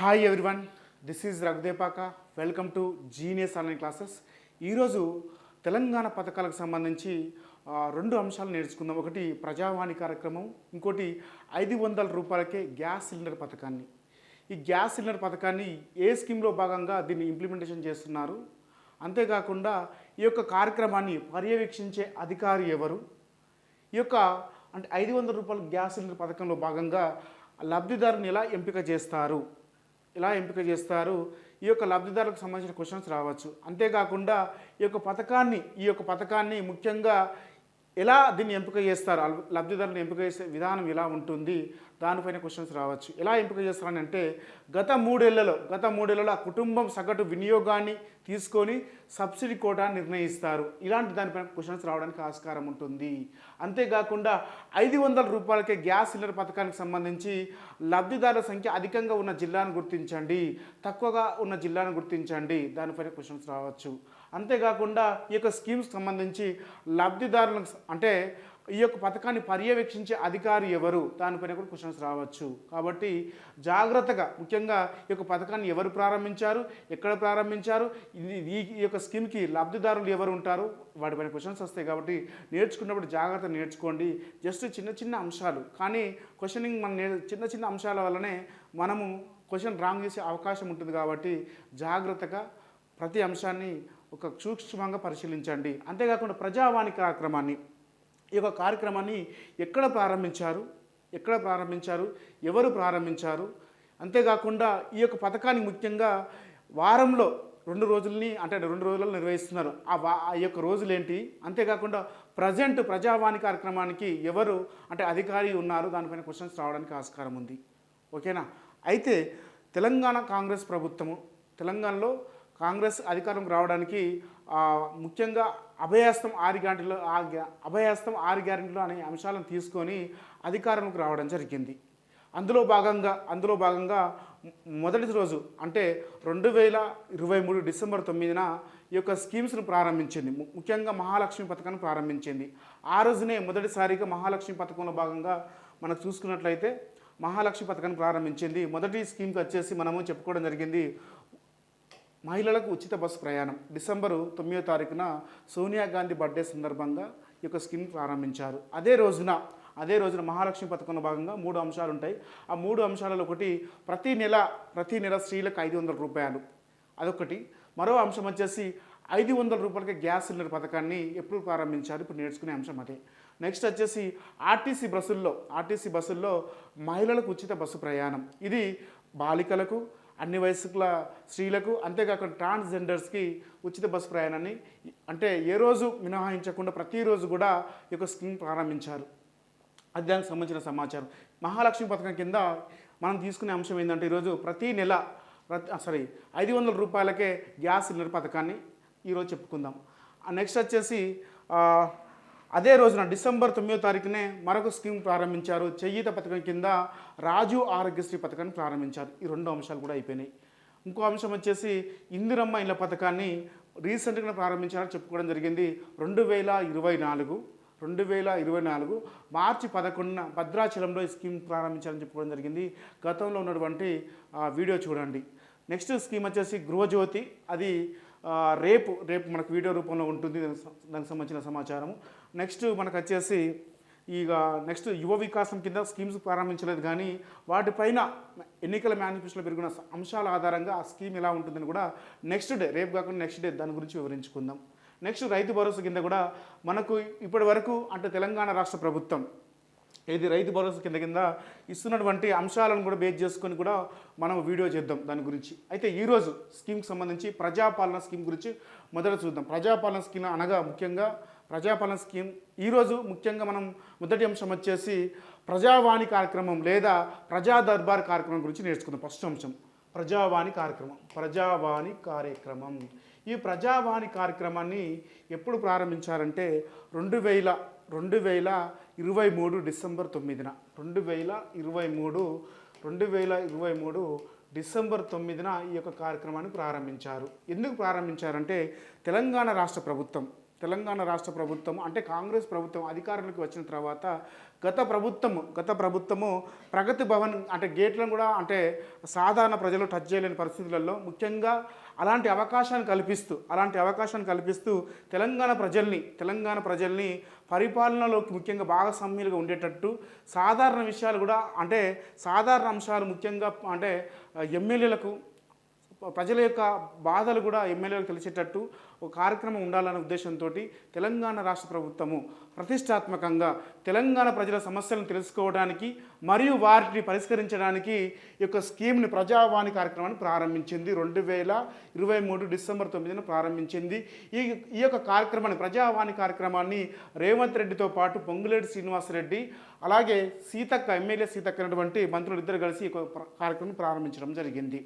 Hi everyone this is Raghudepaka welcome to genius online classes ఈరోజు తెలంగాణ పథకాలకు సంబంధించి రెండు అంశాలు నేర్చుకుందాం. ఒకటి ప్రజావాణి కార్యక్రమం. ఇంకోటి ఐదు వందల రూపాయలకే గ్యాస్ సిలిండర్ పథకాన్ని. ఈ గ్యాస్ సిలిండర్ పథకాన్ని ఏ స్కీమ్లో భాగంగా దీన్ని ఇంప్లిమెంటేషన్ చేస్తున్నారు? అంతేకాకుండా ఈ యొక్క కార్యక్రమాన్ని పర్యవేక్షించే అధికారి ఎవరు? ఈ యొక్క అంటే ఐదు వందల రూపాయల గ్యాస్ సిలిండర్ పథకంలో భాగంగా లబ్ధిదారుని ఎలా ఎంపిక చేస్తారు? ఎలా ఎంపిక చేస్తారు. ఈ యొక్క లబ్ధిదారులకు సంబంధించిన క్వశ్చన్స్ రావచ్చు. అంతేకాకుండా ఈ యొక్క పథకాన్ని ఈ యొక్క పథకాన్ని ముఖ్యంగా ఎలా దీన్ని ఎంపిక చేస్తారు? లబ్ధిదారులను లబ్ధిదారుని ఎంపిక చేసే విధానం ఎలా ఉంటుంది? దానిపైన క్వశ్చన్స్ రావచ్చు. ఎలా ఎంపిక చేస్తారని అంటే గత మూడేళ్ళలో గత మూడేళ్ళలో ఆ కుటుంబం సగటు వినియోగాన్ని తీసుకొని సబ్సిడీ కోటా నిర్ణయిస్తారు. ఇలాంటి దానిపైన క్వశ్చన్స్ రావడానికి ఆస్కారం ఉంటుంది. అంతేకాకుండా ఐదు వందల రూపాయలకే గ్యాస్ సిలిండర్ పథకానికి సంబంధించి లబ్ధిదారుల సంఖ్య అధికంగా ఉన్న జిల్లాను గుర్తించండి. తక్కువగా ఉన్న జిల్లాను గుర్తించండి. దానిపైన క్వశ్చన్స్ రావచ్చు. అంతేకాకుండా ఈ యొక్క స్కీమ్స్ సంబంధించి లబ్ధిదారులకు అంటే ఈ యొక్క పథకాన్ని పర్యవేక్షించే అధికారి ఎవరు? దానిపైన కూడా క్వశ్చన్స్ రావచ్చు. కాబట్టి జాగ్రత్తగా ముఖ్యంగా ఈ యొక్క పథకాన్ని ఎవరు ప్రారంభించారు? ఎక్కడ ప్రారంభించారు? ఇది ఈ ఈ యొక్క స్కీమ్కి లబ్ధిదారులు ఎవరు ఉంటారు? వాటిపైన క్వశ్చన్స్ వస్తాయి. కాబట్టి నేర్చుకున్నప్పుడు జాగ్రత్త నేర్చుకోండి. జస్ట్ చిన్న చిన్న అంశాలు. కానీ క్వశ్చనింగ్ మన చిన్న చిన్న అంశాల వల్లనే మనము క్వశ్చన్ రాంగ్ చేసే అవకాశం ఉంటుంది. కాబట్టి జాగ్రత్తగా ప్రతి అంశాన్ని ఒక సూక్ష్మంగా పరిశీలించండి. అంతేకాకుండా ప్రజావాణి కార్యక్రమాన్ని ఈ యొక్క కార్యక్రమాన్ని ఎక్కడ ప్రారంభించారు? ఎక్కడ ప్రారంభించారు? ఎవరు ప్రారంభించారు? అంతేకాకుండా ఈ యొక్క పథకాన్ని ముఖ్యంగా వారంలో రెండు రోజుల్ని అంటే రెండు రోజులలో నిర్వహిస్తున్నారు. ఆ వా యొక్క రోజులు ఏంటి అంతేకాకుండా ప్రజెంట్ ప్రజావాణి కార్యక్రమానికి ఎవరు అంటే అధికారి ఉన్నారు? దానిపైన క్వశ్చన్స్ రావడానికి ఆస్కారం ఉంది. ఓకేనా? అయితే తెలంగాణ కాంగ్రెస్ ప్రభుత్వము తెలంగాణలో కాంగ్రెస్ అధికారం రావడానికి ముఖ్యంగా అభయాస్తం ఆరు గ్యారెంటీలు ఆ గ్యా- అభయాస్తం ఆరు గ్యారెంటీలు అనే అంశాలను తీసుకొని అధికారంలోకి రావడం జరిగింది. అందులో భాగంగా అందులో భాగంగా మొదటి రోజు అంటే రెండు వేల ఇరవై మూడు డిసెంబర్ తొమ్మిదిన ఈ యొక్క స్కీమ్స్ను ప్రారంభించింది. ము- ముఖ్యంగా మహాలక్ష్మి పథకాన్ని ప్రారంభించింది. ఆ రోజునే మొదటిసారిగా మహాలక్ష్మి పథకంలో భాగంగా మనం చూసుకున్నట్లయితే మహాలక్ష్మి పథకాన్ని ప్రారంభించింది. మొదటి స్కీమ్కి వచ్చేసి మనము చెప్పుకోవడం జరిగింది మహిళలకు ఉచిత బస్సు ప్రయాణం. డిసెంబరు తొమ్మిదో తారీఖున సోనియా గాంధీ బర్త్డే సందర్భంగా ఈ యొక్క స్కీమ్ ప్రారంభించారు. అదే రోజున అదే రోజున మహాలక్ష్మి పథకంలో భాగంగా మూడు అంశాలు ఉంటాయి ఆ మూడు అంశాలలో ఒకటి ప్రతి నెల ప్రతి నెల స్త్రీలకు ఐదు వందల రూపాయలు. అదొకటి మరో అంశం వచ్చేసి ఐదు వందల రూపాయలకి గ్యాస్ సిలిండర్ పథకాన్ని ఎప్పుడు ప్రారంభించారు? ఇప్పుడు నేర్చుకునే అంశం అదే. నెక్స్ట్ వచ్చేసి ఆర్టీసీ బస్సుల్లో ఆర్టీసీ బస్సుల్లో మహిళలకు ఉచిత బస్సు ప్రయాణం. ఇది బాలికలకు అన్ని వయసుల స్త్రీలకు అంతేకాకుండా ట్రాన్స్జెండర్స్కి ఉచిత బస్సు ప్రయాణాన్ని అంటే ఏ రోజు మినహాయించకుండా ప్రతిరోజు కూడా ఈ యొక్క స్కీమ్ ప్రారంభించారు. అది దానికి సంబంధించిన సమాచారం. మహాలక్ష్మి పథకం కింద మనం తీసుకునే అంశం ఏంటంటే ఈరోజు ప్రతి నెల ప్రతి సారీ ఐదు వందల రూపాయలకే గ్యాస్ సిలిండర్ పథకాన్ని ఈరోజు చెప్పుకుందాం. నెక్స్ట్ వచ్చేసి అదే రోజున డిసెంబర్ తొమ్మిదో తారీఖునే మరొక స్కీమ్ ప్రారంభించారు. చెయ్యిత పథకం కింద రాజు ఆరోగ్యశ్రీ పథకాన్ని ప్రారంభించారు. ఈ రెండు అంశాలు కూడా అయిపోయినాయి. ఇంకో అంశం వచ్చేసి ఇందిరమ్మ ఇళ్ళ పథకాన్ని రీసెంట్గా ప్రారంభించారని చెప్పుకోవడం జరిగింది. రెండు వేల ఇరవై నాలుగు రెండు వేల ఇరవై నాలుగు మార్చి పదకొండున భద్రాచలంలో ఈ స్కీమ్ ప్రారంభించారని చెప్పుకోవడం జరిగింది. గతంలో ఉన్నటువంటి వీడియో చూడండి. నెక్స్ట్ స్కీమ్ వచ్చేసి గృహజ్యోతి. అది రేపు రేపు మనకు వీడియో రూపంలో ఉంటుంది దానికి దానికి సంబంధించిన సమాచారం నెక్స్ట్ మనకు వచ్చేసి ఇక నెక్స్ట్ యువ వికాసం కింద స్కీమ్స్ ప్రారంభించలేదు కానీ వాటిపైన ఎన్నికల మేనిఫెస్టోలో పెరిగిన అంశాల ఆధారంగా ఆ స్కీమ్ ఎలా ఉంటుందని కూడా నెక్స్ట్ డే రేపు కాకుండా నెక్స్ట్ డే దాని గురించి వివరించుకుందాం. నెక్స్ట్ రైతు భరోసా కింద కూడా మనకు ఇప్పటి వరకు అంటే తెలంగాణ రాష్ట్ర ప్రభుత్వం ఇది రైతు భరోసా కింద కింద ఇస్తున్నటువంటి అంశాలను కూడా బేస్ చేసుకొని కూడా మనం వీడియో చేద్దాం దాని గురించి. అయితే ఈరోజు స్కీమ్కి సంబంధించి ప్రజాపాలన స్కీమ్ గురించి మొదట చూద్దాం. ప్రజాపాలన స్కీమ్ అనగా ముఖ్యంగా ప్రజాపాలన స్కీమ్ ఈరోజు ముఖ్యంగా మనం మొదటి అంశం వచ్చేసి ప్రజావాణి కార్యక్రమం లేదా ప్రజా దర్బార్ కార్యక్రమం గురించి నేర్చుకుందాం. ఫస్ట్ అంశం ప్రజావాణి కార్యక్రమం ప్రజావాణి కార్యక్రమం. ఈ ప్రజావాణి కార్యక్రమాన్ని ఎప్పుడు ప్రారంభించారంటే రెండు వేల రెండు వేల ఇరవై మూడు డిసెంబర్ తొమ్మిదిన. రెండు వేల ఇరవై మూడు రెండు వేల ఇరవై మూడు డిసెంబర్ తొమ్మిదిన ఈ యొక్క కార్యక్రమాన్ని ప్రారంభించారు. ఎందుకు ప్రారంభించారంటే తెలంగాణ రాష్ట్ర ప్రభుత్వం తెలంగాణ రాష్ట్ర ప్రభుత్వం అంటే కాంగ్రెస్ ప్రభుత్వం అధికారంలోకి వచ్చిన తర్వాత గత ప్రభుత్వము గత ప్రభుత్వము ప్రగతి భవన్ అంటే గేట్లను కూడా అంటే సాధారణ ప్రజలు టచ్ చేయలేని పరిస్థితులలో ముఖ్యంగా అలాంటి అవకాశాన్ని కల్పిస్తూ అలాంటి అవకాశాన్ని కల్పిస్తూ తెలంగాణ ప్రజల్ని తెలంగాణ ప్రజల్ని పరిపాలనలోకి ముఖ్యంగా భాగస్వామ్యులుగా ఉండేటట్టు సాధారణ విషయాలు కూడా అంటే సాధారణ అంశాలు ముఖ్యంగా అంటే ఎమ్మెల్యేలకు ప్రజల యొక్క బాధలు కూడా ఎమ్మెల్యేలకు తెలిసేటట్టు ఒక కార్యక్రమం ఉండాలనే ఉద్దేశంతో తెలంగాణ రాష్ట్ర ప్రభుత్వము ప్రతిష్టాత్మకంగా తెలంగాణ ప్రజల సమస్యలను తెలుసుకోవడానికి మరియు వాటిని పరిష్కరించడానికి ఈ యొక్క స్కీమ్ని ప్రజావాణి కార్యక్రమాన్ని ప్రారంభించింది. రెండు వేల ఇరవై మూడు డిసెంబర్ తొమ్మిదిన ప్రారంభించింది. ఈ ఈ యొక్క కార్యక్రమాన్ని ప్రజావాణి కార్యక్రమాన్ని రేవంత్ రెడ్డితో పాటు పొంగులేటి శ్రీనివాసరెడ్డి అలాగే సీతక్క ఎమ్మెల్యే సీతక్క అనేటువంటి మంత్రులు ఇద్దరు కలిసి ఈ కార్యక్రమం ప్రారంభించడం జరిగింది.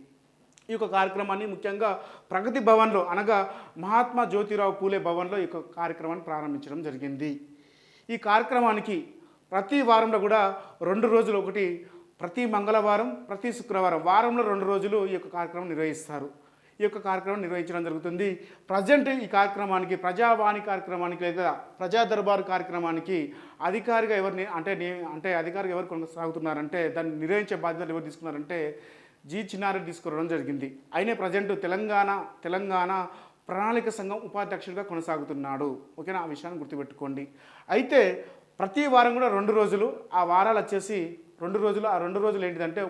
ఈ యొక్క కార్యక్రమాన్ని ముఖ్యంగా ప్రగతి భవన్లో అనగా మహాత్మా జ్యోతిరావు పూలే భవన్లో ఈ యొక్క కార్యక్రమాన్ని ప్రారంభించడం జరిగింది. ఈ కార్యక్రమానికి ప్రతి వారంలో కూడా రెండు రోజులు ఒకటి ప్రతి మంగళవారం ప్రతి శుక్రవారం వారంలో రెండు రోజులు ఈ యొక్క కార్యక్రమం నిర్వహిస్తారు. ఈ యొక్క కార్యక్రమం నిర్వహించడం జరుగుతుంది. ప్రజెంట్ ఈ కార్యక్రమానికి ప్రజావాణి కార్యక్రమానికి లేదా ప్రజా దర్బారు కార్యక్రమానికి అధికారిగా ఎవరిని అంటే అంటే అధికారిగా ఎవరు కొనసాగుతున్నారంటే దాన్ని నిర్వహించే బాధ్యతలు ఎవరు తీసుకున్నారంటే జి చిన్నారెడ్డి తీసుకురావడం జరిగింది. ఆయనే ప్రజెంట్ తెలంగాణ తెలంగాణ ప్రణాళిక సంఘం ఉపాధ్యక్షుడిగా కొనసాగుతున్నాడు. ఓకేనా? ఆ విషయాన్ని గుర్తుపెట్టుకోండి. అయితే ప్రతి వారం కూడా రెండు రోజులు ఆ వారాలు వచ్చేసి రెండు రోజులు ఆ రెండు రోజులు ఏంటిదంటే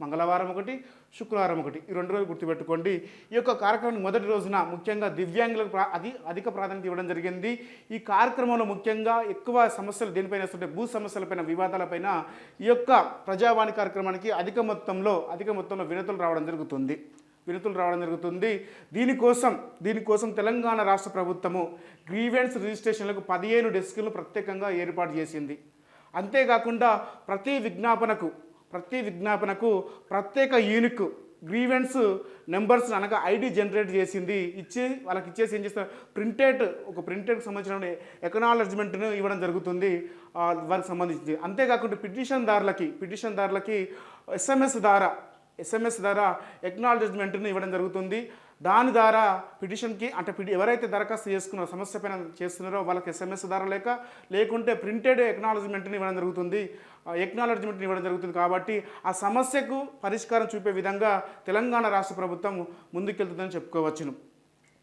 మంగళవారం ఒకటి శుక్రవారం ఒకటి. ఈ రెండు రోజులు గుర్తుపెట్టుకోండి. ఈ యొక్క కార్యక్రమం మొదటి రోజున ముఖ్యంగా దివ్యాంగులకు ప్రా అది అధిక ప్రాధాన్యత ఇవ్వడం జరిగింది. ఈ కార్యక్రమంలో ముఖ్యంగా ఎక్కువ సమస్యలు దేనిపైన వస్తుంటే భూ సమస్యలపైన వివాదాలపైన ఈ యొక్క ప్రజావాణి కార్యక్రమానికి అధిక మొత్తంలో అధిక మొత్తంలో వినతులు రావడం జరుగుతుంది. వినతులు రావడం జరుగుతుంది. దీనికోసం దీనికోసం తెలంగాణ రాష్ట్ర ప్రభుత్వము గ్రీవెన్స్ రిజిస్ట్రేషన్లకు పదిహేను డెస్కులు ప్రత్యేకంగా ఏర్పాటు చేసింది. అంతేకాకుండా ప్రతి విజ్ఞాపనకు ప్రతి విజ్ఞాపనకు ప్రత్యేక యూనిక్ గ్రీవెన్స్ నెంబర్స్ అనగా ఐడి జనరేట్ చేసింది. ఇచ్చి వాళ్ళకి ఇచ్చేసి ఏం చేస్తారు? ప్రింటెడ్ ఒక ప్రింటెడ్కి సంబంధించిన ఎకనాలజ్మెంట్ను ఇవ్వడం జరుగుతుంది. వారికి సంబంధించి అంతేకాకుండా పిటిషన్దారులకి పిటిషన్దారులకి ఎస్ఎంఎస్ ద్వారా ఎస్ఎంఎస్ ద్వారా ఎక్నాలజ్మెంట్ని ఇవ్వడం జరుగుతుంది. దాని ద్వారా పిటిషన్కి అంటే పిటి ఎవరైతే దరఖాస్తు చేసుకున్నారో సమస్య పైన చేస్తున్నారో వాళ్ళకి ఎస్ఎంఎస్ ద్వారా లేక లేకుంటే ప్రింటెడ్ ఎక్నాలజ్మెంట్ని ఇవ్వడం జరుగుతుంది. ఎక్నాలజ్మెంట్ని ఇవ్వడం జరుగుతుంది కాబట్టి ఆ సమస్యకు పరిష్కారం చూపే విధంగా తెలంగాణ రాష్ట్ర ప్రభుత్వం ముందుకెళ్తుందని చెప్పుకోవచ్చును.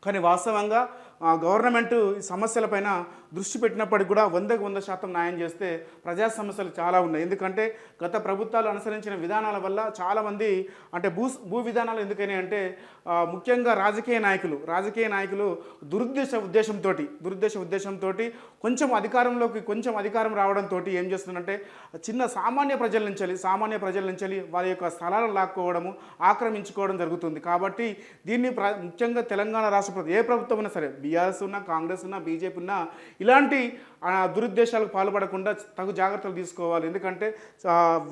కానీ వాస్తవంగా ఆ, గవర్నమెంట్ ఈ సమస్యలపైన దృష్టి పెట్టినప్పటికీ కూడా వందకు వంద శాతం న్యాయం చేస్తే ప్రజా సమస్యలు చాలా ఉన్నాయి. ఎందుకంటే గత ప్రభుత్వాలు అనుసరించిన విధానాల వల్ల చాలామంది అంటే భూ భూ విధానాలు ఎందుకని అంటే ముఖ్యంగా రాజకీయ నాయకులు రాజకీయ నాయకులు దురుద్దేశ ఉద్దేశంతో దురుద్దేశ ఉద్దేశంతో కొంచెం అధికారంలోకి కొంచెం అధికారం రావడంతో ఏం చేస్తుందంటే చిన్న సామాన్య ప్రజల నుంచి సామాన్య ప్రజల నుంచి వారి యొక్క స్థలాలను లాక్కోవడము ఆక్రమించుకోవడం జరుగుతుంది. కాబట్టి దీన్ని ప్ర ముఖ్యంగా తెలంగాణ రాష్ట్ర ఏ ప్రభుత్వం అయినా సరే బీఆర్ఎస్ ఉన్నా కాంగ్రెస్ ఉన్నా బీజేపీ ఉన్నా ఇలాంటి ఆ, దురుద్దేశాలకు పాల్పడకుండా తగు జాగ్రత్తలు తీసుకోవాలి. ఎందుకంటే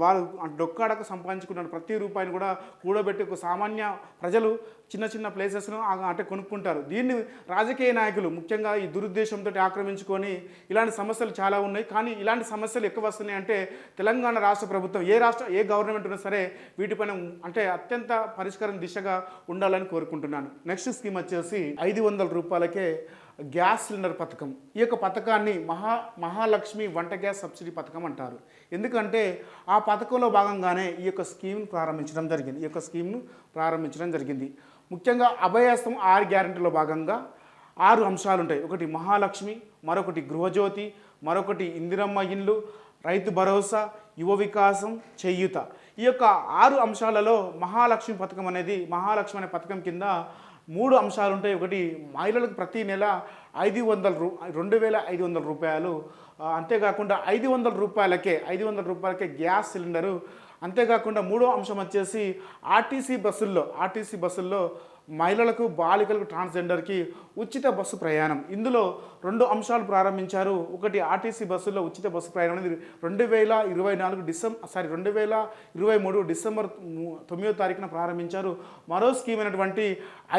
వాళ్ళు డొక్కాడక సంపాదించుకున్న ప్రతి రూపాయిని కూడా కూడబెట్టి ఒక సామాన్య ప్రజలు చిన్న చిన్న ప్లేసెస్ను అంటే కొనుక్కుంటారు. దీన్ని రాజకీయ నాయకులు ముఖ్యంగా ఈ దురుద్దేశంతో ఆక్రమించుకొని ఇలాంటి సమస్యలు చాలా ఉన్నాయి. కానీ ఇలాంటి సమస్యలు ఎక్కువ వస్తున్నాయి అంటే తెలంగాణ రాష్ట్ర ప్రభుత్వం ఏ రాష్ట్ర ఏ గవర్నమెంట్ ఉన్నా సరే వీటిపైన అంటే అత్యంత పరిష్కారం దిశగా ఉండాలని కోరుకుంటున్నాను. నెక్స్ట్ స్కీమ్ వచ్చేసి ఐదు వందల రూపాయలకే గ్యాస్ సిలిండర్ పథకం. ఈ యొక్క పథకాన్ని మహా మహాలక్ష్మి వంట గ్యాస్ సబ్సిడీ పథకం అంటారు. ఎందుకంటే ఆ పథకంలో భాగంగానే ఈ యొక్క స్కీమ్ను ప్రారంభించడం జరిగింది. ఈ యొక్క స్కీమ్ను ప్రారంభించడం జరిగింది. ముఖ్యంగా అభయాస్తం ఆరు గ్యారంటీలో భాగంగా ఆరు అంశాలు ఉంటాయి. ఒకటి మహాలక్ష్మి మరొకటి గృహజ్యోతి మరొకటి ఇందిరమ్మ ఇల్లు రైతు భరోసా యువ వికాసం చేయూత. ఈ యొక్క ఆరు అంశాలలో మహాలక్ష్మి పథకం అనేది మహాలక్ష్మి అనే పథకం కింద మూడు అంశాలు ఉంటాయి ఒకటి మహిళలకు ప్రతి నెల ఐదు వందల రూ రెండు వేల ఐదు వందల రూపాయలు. అంతేకాకుండా ఐదు వందల రూపాయలకే ఐదు వందల రూపాయలకే గ్యాస్ సిలిండరు. అంతేకాకుండా మూడో అంశం వచ్చేసి ఆర్టీసీ బస్సుల్లో ఆర్టీసీ బస్సుల్లో మహిళలకు బాలికలకు ట్రాన్స్జెండర్కి ఉచిత బస్సు ప్రయాణం. ఇందులో రెండు అంశాలు ప్రారంభించారు. ఒకటి ఆర్టీసీ బస్సుల్లో ఉచిత బస్సు ప్రయాణం అనేది రెండు వేల ఇరవై నాలుగు డిసెంబర్ సారీ రెండు వేల ఇరవై మూడు డిసెంబర్ తొమ్మిదో తారీఖున ప్రారంభించారు. మరో స్కీమ్ అయినటువంటి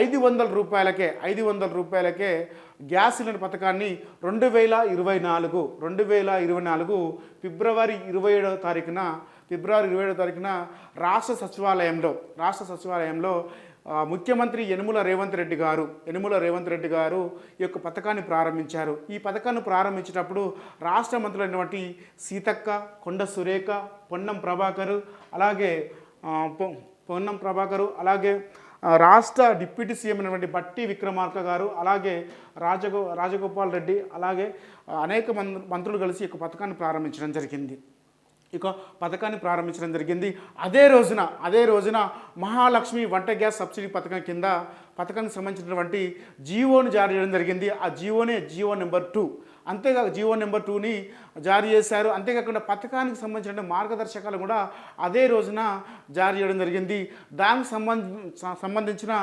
ఐదు వందల రూపాయలకే ఐదు వందల రూపాయలకే గ్యాస్ సిలిండర్ పథకాన్ని రెండు వేల ఇరవై నాలుగు రెండు వేల ఇరవై నాలుగు ఫిబ్రవరి ఇరవై ఏడవ తారీఖున ఫిబ్రవరి ఇరవై ఏడవ తారీఖున రాష్ట్ర సచివాలయంలో రాష్ట్ర సచివాలయంలో ముఖ్యమంత్రి యనుమల రేవంత్ రెడ్డి గారు యనుమల రేవంత్ రెడ్డి గారు ఈ యొక్క పథకాన్ని ప్రారంభించారు. ఈ పథకాన్ని ప్రారంభించేటప్పుడు రాష్ట్ర మంత్రులైనటువంటి సీతక్క కొండ సురేఖ పొన్నం ప్రభాకర్ అలాగే పొ- పొన్నం ప్రభాకరు అలాగే రాష్ట్ర డిప్యూటీ సీఎం అయినటువంటి బట్టి విక్రమార్క గారు అలాగే రాజగో రాజగోపాల్ రెడ్డి అలాగే అనేక మంత్రులు కలిసి ఈ యొక్క పథకాన్ని ప్రారంభించడం జరిగింది. ఇక పథకాన్ని ప్రారంభించడం జరిగింది. అదే రోజున అదే రోజున మహాలక్ష్మి వంట గ్యాస్ సబ్సిడీ పథకం కింద పథకానికి సంబంధించినటువంటి జీవోని జారీ చేయడం జరిగింది. ఆ జీవోనే జీవో నెంబర్ టూ. అంతేకాక జీవో నెంబర్ టూని జారీ చేశారు. అంతేకాకుండా పథకానికి సంబంధించిన మార్గదర్శకాలు కూడా అదే రోజున జారీ చేయడం జరిగింది. దానికి సంబంధించిన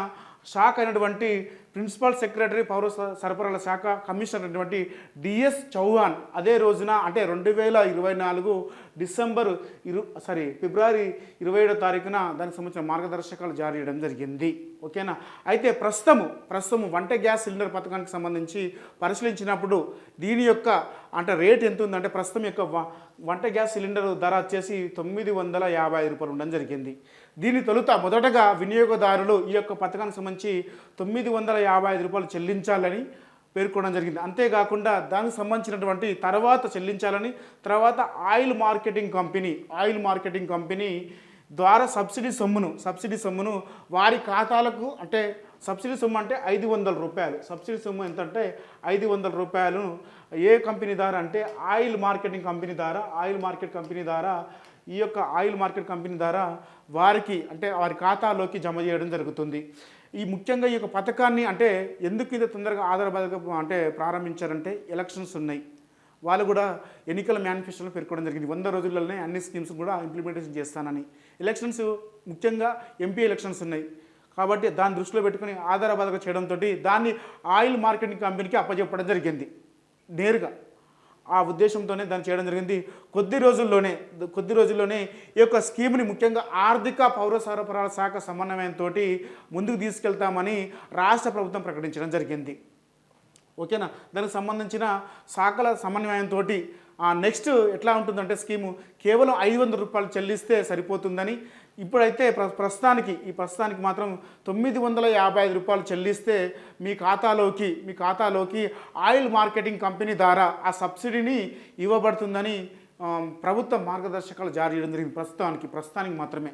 శాఖ అయినటువంటి ప్రిన్సిపల్ సెక్రటరీ పౌర స- సరఫరాల శాఖ కమిషనర్ అయినటువంటి డిఎస్ చౌహాన్ అదే రోజున అంటే రెండు వేల ఇరవై నాలుగు డిసెంబర్ ఇరు సారీ ఫిబ్రవరి ఇరవై ఏడో తారీఖున దానికి సంబంధించిన మార్గదర్శకాలు జారీ చేయడం జరిగింది. ఓకేనా? అయితే ప్రస్తుతము ప్రస్తుతము వంట గ్యాస్ సిలిండర్ పథకానికి సంబంధించి పరిశీలించినప్పుడు దీని యొక్క అంటే రేట్ ఎంత ఉందంటే ప్రస్తుతం యొక్క వంట గ్యాస్ సిలిండర్ ధర వచ్చేసి తొమ్మిది వందల యాభై ఐదు రూపాయలు ఉండడం జరిగింది. దీని తొలుత మొదటగా వినియోగదారులు ఈ యొక్క పథకానికి సంబంధించి తొమ్మిది వందల యాభై ఐదు రూపాయలు చెల్లించాలని పేర్కొనడం జరిగింది. అంతేకాకుండా దానికి సంబంధించినటువంటి తర్వాత చెల్లించాలని తర్వాత oil marketing company oil marketing company ద్వారా సబ్సిడీ సొమ్మును సబ్సిడీ సొమ్మును వారి ఖాతాలకు అంటే సబ్సిడీ సొమ్ము అంటే ఐదు వందల రూపాయలు. సబ్సిడీ సొమ్ము ఎంత అంటే ఐదు వందల రూపాయలను ఏ కంపెనీ ద్వారా అంటే ఆయిల్ మార్కెటింగ్ కంపెనీ ద్వారా ఆయిల్ మార్కెట్ కంపెనీ ద్వారా ఈ యొక్క ఆయిల్ మార్కెట్ కంపెనీ ద్వారా వారికి అంటే వారి ఖాతాలోకి జమ చేయడం జరుగుతుంది. ఈ ముఖ్యంగా ఈ యొక్క పథకాన్ని అంటే ఎందుకు ఇది తొందరగా ఆధారబద్ధంగా అంటే ప్రారంభించారంటే ఎలక్షన్స్ ఉన్నాయి. వాళ్ళు కూడా ఎన్నికల మేనిఫెస్టోలో పేర్కొనడం జరిగింది. వంద రోజుల్లోనే అన్ని స్కీమ్స్ కూడా ఇంప్లిమెంటేషన్ చేస్తానని. ఎలక్షన్స్ ముఖ్యంగా ఎంపీ ఎలక్షన్స్ ఉన్నాయి. కాబట్టి దాన్ని దృష్టిలో పెట్టుకుని ఆధారబద్ధంగా చేయడంతో దాన్ని ఆయిల్ మార్కెటింగ్ కంపెనీకి అప్పచెప్పడం జరిగింది. నేరుగా. ఆ ఉద్దేశంతోనే దాన్ని చేయడం జరిగింది. కొద్ది రోజుల్లోనే కొద్ది రోజుల్లోనే ఈ యొక్క స్కీమ్ని ముఖ్యంగా ఆర్థిక పౌర సరఫరాల శాఖ సమన్వయంతో ముందుకు తీసుకెళ్తామని రాష్ట్ర ప్రభుత్వం ప్రకటించడం జరిగింది. ఓకేనా? దానికి సంబంధించిన శాఖల సమన్వయంతో నెక్స్ట్ ఎట్లా ఉంటుందంటే స్కీము కేవలం ఐదు వందల రూపాయలు చెల్లిస్తే సరిపోతుందని ఇప్పుడైతే ప్ర ప్రస్తుతానికి ఈ ప్రస్తుతానికి మాత్రం తొమ్మిది వందల యాభై ఐదు రూపాయలు చెల్లిస్తే మీ ఖాతాలోకి మీ ఖాతాలోకి ఆయిల్ మార్కెటింగ్ కంపెనీ ద్వారా ఆ సబ్సిడీని ఇవ్వబడుతుందని ప్రభుత్వ మార్గదర్శకాలు జారీ చేయడం జరిగింది ప్రస్తుతానికి ప్రస్తుతానికి మాత్రమే.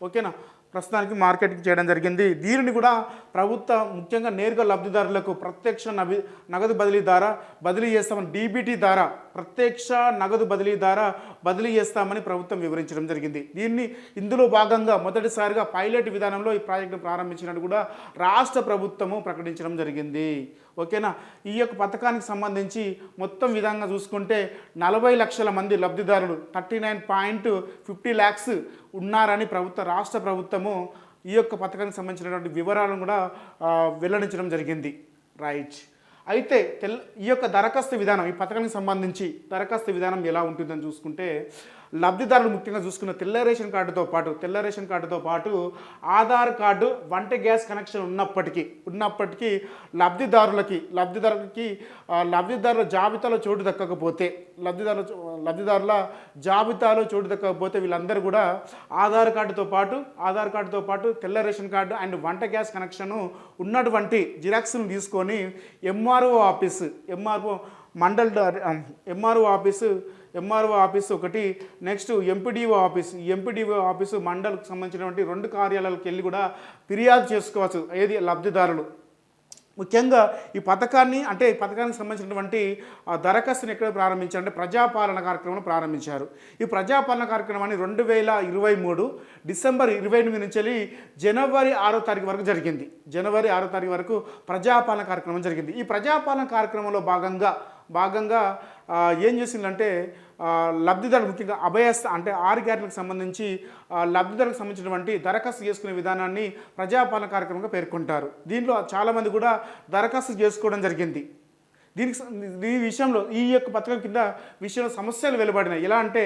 ఓకేనా? ప్రస్తుతానికి మార్కెట్కి చేయడం జరిగింది. దీనిని కూడా ప్రభుత్వ ముఖ్యంగా నేరుగా లబ్ధిదారులకు ప్రత్యక్ష నవి నగదు బదిలీ ద్వారా బదిలీ చేస్తామని డీబీటీ ద్వారా ప్రత్యక్ష నగదు బదిలీ ద్వారా బదిలీ చేస్తామని ప్రభుత్వం వివరించడం జరిగింది. దీన్ని ఇందులో భాగంగా మొదటిసారిగా పైలట్ విధానంలో ఈ ప్రాజెక్టును ప్రారంభించినట్టు కూడా రాష్ట్ర ప్రభుత్వము ప్రకటించడం జరిగింది. ఓకేనా? ఈ యొక్క పథకానికి సంబంధించి మొత్తం విధంగా చూసుకుంటే నలభై లక్షల మంది లబ్ధిదారులు thirty nine point fifty lakhs ఉన్నారని ప్రభుత్వ రాష్ట్ర ప్రభుత్వము ఈ యొక్క పథకానికి సంబంధించినటువంటి వివరాలను కూడా వెల్లడించడం జరిగింది. రైట్. అయితే తెల్ ఈ యొక్క దరఖాస్తు విధానం ఈ పథకానికి సంబంధించి దరఖాస్తు విధానం ఎలా ఉంటుందని చూసుకుంటే లబ్ధిదారులు ముఖ్యంగా చూసుకున్న తెల్ల రేషన్ కార్డుతో పాటు తెల్ల రేషన్ కార్డుతో పాటు ఆధార్ కార్డు వంట గ్యాస్ కనెక్షన్ ఉన్నప్పటికీ ఉన్నప్పటికీ లబ్ధిదారులకి లబ్ధిదారులకి లబ్ధిదారుల జాబితాలో చోటు దక్కకపోతే లబ్ధిదారుల లబ్ధిదారుల జాబితాలో చోటు దక్కకపోతే వీళ్ళందరూ కూడా ఆధార్ కార్డుతో పాటు ఆధార్ కార్డుతో పాటు తెల్ల రేషన్ కార్డు అండ్ వంట గ్యాస్ కనెక్షన్ ఉన్నటువంటి జిరాక్స్ను తీసుకొని MRO office MRO mandal MRO office MRO office ఒకటి next MPDO office. MPDO office మండల్కి సంబంధించినటువంటి రెండు కార్యాలయాలకు వెళ్ళి కూడా ఫిర్యాదు చేసుకోవచ్చు ఏది లబ్ధిదారులు. ముఖ్యంగా ఈ పథకాన్ని అంటే ఈ పథకానికి సంబంధించినటువంటి దరఖాస్తుని ఎక్కడ ప్రారంభించారంటే ప్రజాపాలన కార్యక్రమం ప్రారంభించారు. ఈ ప్రజాపాలన కార్యక్రమాన్ని రెండు వేల ఇరవై మూడు డిసెంబర్ ఇరవై ఎనిమిది నుంచి జనవరి ఆరో తారీఖు వరకు జరిగింది. జనవరి ఆరో తారీఖు వరకు ప్రజాపాలన కార్యక్రమం జరిగింది. ఈ ప్రజాపాలన కార్యక్రమంలో భాగంగా భాగంగా ఏం చేసిందంటే లబ్ధిదారులు ముఖ్యంగా అభయస్థ అంటే ఆరు గ్యారెంట్లకు సంబంధించి లబ్ధిదారులకు సంబంధించినటువంటి దరఖాస్తు చేసుకునే విధానాన్ని ప్రజాపాలన కార్యక్రమంగా పేర్కొంటారు. దీనిలో చాలామంది కూడా దరఖాస్తు చేసుకోవడం జరిగింది. దీనికి ఈ విషయంలో ఈ యొక్క పథకం కింద విషయంలో సమస్యలు వెలువడినాయి. ఎలా అంటే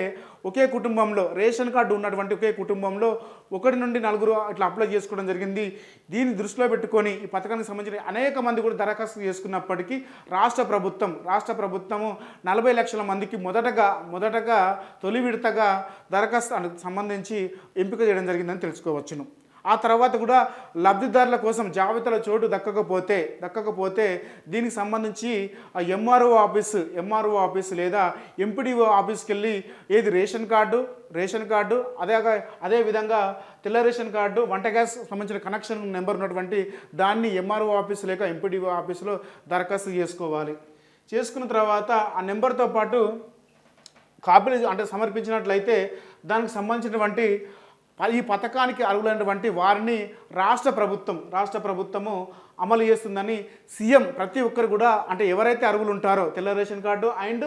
ఒకే కుటుంబంలో రేషన్ కార్డు ఉన్నటువంటి ఒకే కుటుంబంలో ఒకటి నుండి నలుగురు ఇట్లా అప్లై చేసుకోవడం జరిగింది. దీన్ని దృష్టిలో పెట్టుకొని ఈ పథకానికి సంబంధించిన అనేక మంది కూడా దరఖాస్తు చేసుకున్నప్పటికీ రాష్ట్ర ప్రభుత్వం రాష్ట్ర ప్రభుత్వము నలభై లక్షల మందికి మొదటగా మొదటగా తొలి విడతగా దరఖాస్తు సంబంధించి ఎంపిక చేయడం జరిగిందని తెలుసుకోవచ్చును. ఆ తర్వాత కూడా లబ్ధిదారుల కోసం జాబితాలో చోటు దక్కకపోతే దక్కకపోతే దీనికి సంబంధించి ఆ ఎంఆర్ఓ ఆఫీస్ ఎంఆర్ఓ ఆఫీస్ లేదా ఎంపీడీఓ ఆఫీస్కి వెళ్ళి ఏది రేషన్ కార్డు రేషన్ కార్డు అదే అదే విధంగా తెల్ల రేషన్ కార్డు వంట గ్యాస్ సంబంధించిన కనెక్షన్ నెంబర్ ఉన్నటువంటి దాన్ని ఎంఆర్ఓ ఆఫీస్ లేక ఎంపీడీఓ ఆఫీసులో దరఖాస్తు చేసుకోవాలి. చేసుకున్న తర్వాత ఆ నెంబర్తో పాటు కాపీలు అంటే సమర్పించినట్లయితే దానికి సంబంధించినటువంటి ఈ పథకానికి అర్హులైనటువంటి వారిని రాష్ట్ర ప్రభుత్వం రాష్ట్ర ప్రభుత్వము అమలు చేస్తుందని సీఎం ప్రతి ఒక్కరు కూడా అంటే ఎవరైతే అర్హులు ఉంటారో తెల్ల ration card and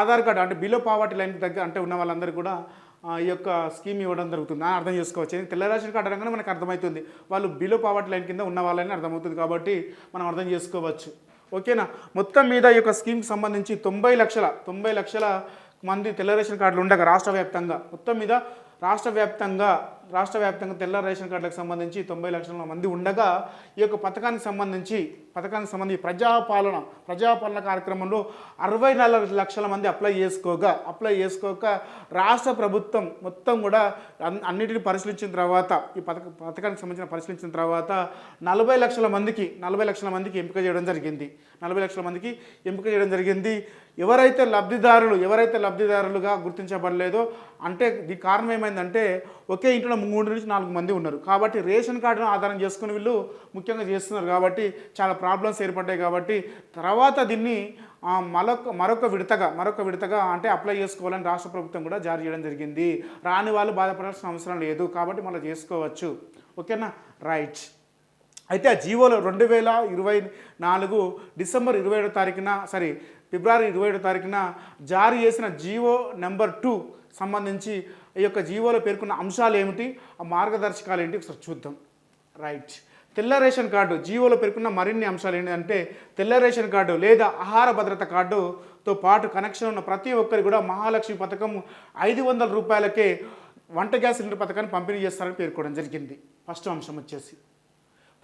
Aadhaar card అంటే బిలో పావర్టీ లైన్ దగ్గర అంటే ఉన్న వాళ్ళందరూ కూడా ఈ యొక్క స్కీమ్ ఇవ్వడం జరుగుతుంది. అని అర్థం చేసుకోవచ్చు. తెల్ల రేషన్ కార్డు అనగానే మనకు అర్థమవుతుంది. వాళ్ళు బిలో పావర్టీ లైన్ కింద ఉన్న వాళ్ళని అర్థమవుతుంది కాబట్టి మనం అర్థం చేసుకోవచ్చు. ఓకేనా? మొత్తం మీద ఈ యొక్క స్కీమ్కి సంబంధించి తొంభై లక్షల తొంభై లక్షల మంది తెల్ల రేషన్ కార్డులు ఉండగా రాష్ట్ర వ్యాప్తంగా మొత్తం మీద రాష్ట్ర వ్యాప్తంగా రాష్ట్ర వ్యాప్తంగా తెల్ల రేషన్ కార్డులకు సంబంధించి తొంభై లక్షల మంది ఉండగా ఈ యొక్క పథకానికి సంబంధించి పథకానికి సంబంధించి ప్రజాపాలన ప్రజాపాలన కార్యక్రమంలో అరవై నాలుగు లక్షల మంది అప్లై చేసుకోగా. అప్లై చేసుకోక రాష్ట్ర ప్రభుత్వం మొత్తం కూడా అన్- అన్నిటిని పరిశీలించిన తర్వాత ఈ పథక పథకానికి సంబంధించిన పరిశీలించిన తర్వాత నలభై లక్షల మందికి నలభై లక్షల మందికి ఎంపిక చేయడం జరిగింది. నలభై లక్షల మందికి ఎంపిక చేయడం జరిగింది. ఎవరైతే లబ్ధిదారులు ఎవరైతే లబ్ధిదారులుగా గుర్తించబడలేదో అంటే దీనికి కారణం ఏమైందంటే ఒకే ఇంట్లో మూడు నుంచి నాలుగు మంది ఉన్నారు. కాబట్టి రేషన్ కార్డును ఆధారం చేసుకుని వీళ్ళు ముఖ్యంగా చేస్తున్నారు. కాబట్టి చాలా ప్రాబ్లమ్స్ ఏర్పడ్డాయి కాబట్టి తర్వాత దీన్ని మరొక మరొక విడతగా మరొక విడతగా అంటే అప్లై చేసుకోవాలని రాష్ట్ర ప్రభుత్వం కూడా జారీ చేయడం జరిగింది. రాని వాళ్ళు బాధపడాల్సిన అవసరం లేదు. కాబట్టి మళ్ళీ చేసుకోవచ్చు. ఓకేనా? రైట్. అయితే ఆ జీవోలో రెండు వేల ఇరవై నాలుగు డిసెంబర్ ఇరవై ఏడో తారీఖున సారీ ఫిబ్రవరి ఇరవై ఏడో తారీఖున జారీ చేసిన జీవో నెంబర్ టూ సంబంధించి ఈ యొక్క జీవోలో పేర్కొన్న అంశాలు ఏమిటి? ఆ మార్గదర్శకాలు ఏంటి? ఒకసారి చూద్దాం. రైట్ తెల్ల రేషన్ కార్డు జీవోలో పేర్కొన్న మరిన్ని అంశాలు ఏంటంటే తెల్ల రేషన్ కార్డు లేదా ఆహార భద్రత కార్డుతో పాటు కనెక్షన్ ఉన్న ప్రతి ఒక్కరికి కూడా మహాలక్ష్మి పథకం ఐదు వందల రూపాయలకే వంట గ్యాస్ సిలిండర్ పథకాన్ని పంపిణీ చేస్తారని పేర్కోవడం జరిగింది. ఫస్ట్ అంశం వచ్చేసి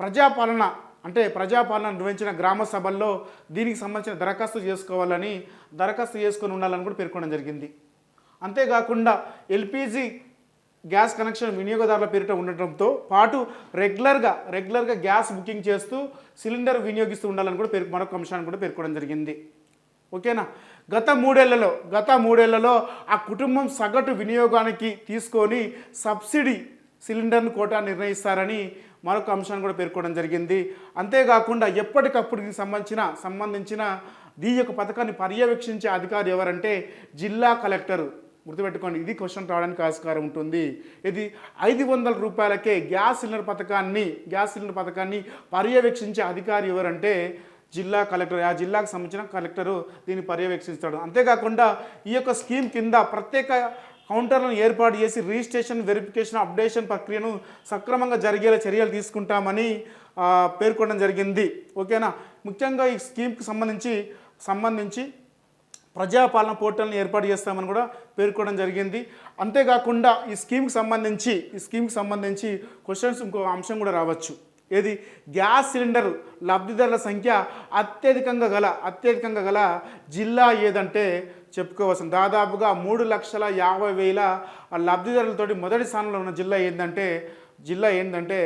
ప్రజాపాలన అంటే ప్రజాపాలన నిర్వహించిన గ్రామ సభల్లో దీనికి సంబంధించిన దరఖాస్తు చేసుకోవాలని దరఖాస్తు చేసుకొని ఉండాలని కూడా పేర్కొనడం జరిగింది. అంతేకాకుండా ఎల్పిజి గ్యాస్ కనెక్షన్ వినియోగదారుల పేరిట ఉండటంతో పాటు రెగ్యులర్గా రెగ్యులర్గా గ్యాస్ బుకింగ్ చేస్తూ సిలిండర్ వినియోగిస్తూ ఉండాలని కూడా పేరు మరొక అంశాన్ని కూడా పేర్కొనడం జరిగింది. ఓకేనా? గత మూడేళ్ళలో గత మూడేళ్ళలో ఆ కుటుంబం సగటు వినియోగానికి తీసుకొని సబ్సిడీ సిలిండర్ను కోటా నిర్ణయిస్తారని మరొక అంశాన్ని కూడా పేర్కొనడం జరిగింది. అంతేకాకుండా ఎప్పటికప్పుడు దీనికి సంబంధించిన సంబంధించిన దీ యొక్క పథకాన్ని పర్యవేక్షించే అధికారి ఎవరంటే జిల్లా కలెక్టర్ గుర్తుపెట్టుకోండి ఇది క్వశ్చన్ రావడానికి ఆస్కారం ఉంటుంది. ఇది ఐదు వందల రూపాయలకే గ్యాస్ సిలిండర్ పథకాన్ని గ్యాస్ సిలిండర్ పథకాన్ని పర్యవేక్షించే అధికారి ఎవరంటే జిల్లా కలెక్టర్ ఆ జిల్లాకు సంబంధించిన కలెక్టరు దీన్ని పర్యవేక్షిస్తాడు. అంతేకాకుండా ఈ యొక్క స్కీమ్ కింద ప్రత్యేక కౌంటర్లను ఏర్పాటు చేసి రిజిస్ట్రేషన్ వెరిఫికేషన్ అప్డేషన్ ప్రక్రియను సక్రమంగా జరిగేలా చర్యలు తీసుకుంటామని పేర్కొనడం జరిగింది. ఓకేనా? ముఖ్యంగా ఈ స్కీమ్కి సంబంధించి సంబంధించి ప్రజాపాలన పోర్టల్ని ఏర్పాటు చేస్తామని కూడా పేర్కొనడం జరిగింది. అంతేకాకుండా ఈ స్కీమ్కి సంబంధించి ఈ స్కీమ్కి సంబంధించి క్వశ్చన్స్ ఇంకో అంశం కూడా రావచ్చు. ఏది? గ్యాస్ సిలిండర్ లబ్ధిదారుల సంఖ్య అత్యధికంగా గల అత్యధికంగా గల జిల్లా ఏదంటే చెప్పుకోవాల్సింది దాదాపుగా మూడు లక్షల యాభై వేల లబ్ధిదారులతోటి మొదటి స్థానంలో ఉన్న జిల్లా ఏంటంటే జిల్లా ఏంటంటే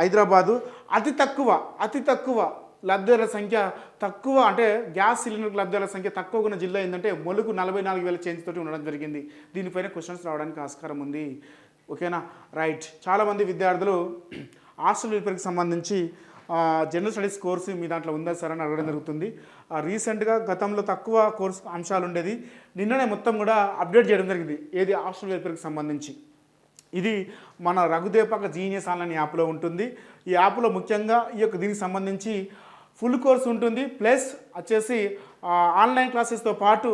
హైదరాబాదు. అతి తక్కువ అతి తక్కువ లబ్ధిదారుల సంఖ్య తక్కువ అంటే గ్యాస్ సిలిండర్ లబ్ధిదారుల సంఖ్య తక్కువ ఉన్న జిల్లా ఏంటంటే మొలుగు నలభై నాలుగు వేల చేంజ్ తోటి ఉండడం జరిగింది. దీనిపైన క్వశ్చన్స్ రావడానికి ఆస్కారం ఉంది. ఓకేనా? రైట్. చాలామంది విద్యార్థులు హాస్టల్ వెల్ఫేర్కి సంబంధించి జనరల్ స్టడీస్ కోర్సు మీ దాంట్లో ఉందా సార్ అని అడగడం జరుగుతుంది. ఆ, రీసెంట్గా గతంలో తక్కువ కోర్సు అంశాలు ఉండేది. నిన్ననే మొత్తం కూడా అప్డేట్ చేయడం జరిగింది. ఏది హాస్టల్ వెల్ఫేర్కి సంబంధించి. ఇది మన రఘుదేపక జీనియస్ ఆన్లైన్ యాప్లో ఉంటుంది. ఈ యాప్లో ముఖ్యంగా ఈ యొక్క దీనికి సంబంధించి ఫుల్ కోర్స్ ఉంటుంది. ప్లస్ వచ్చేసి ఆన్లైన్ క్లాసెస్తో పాటు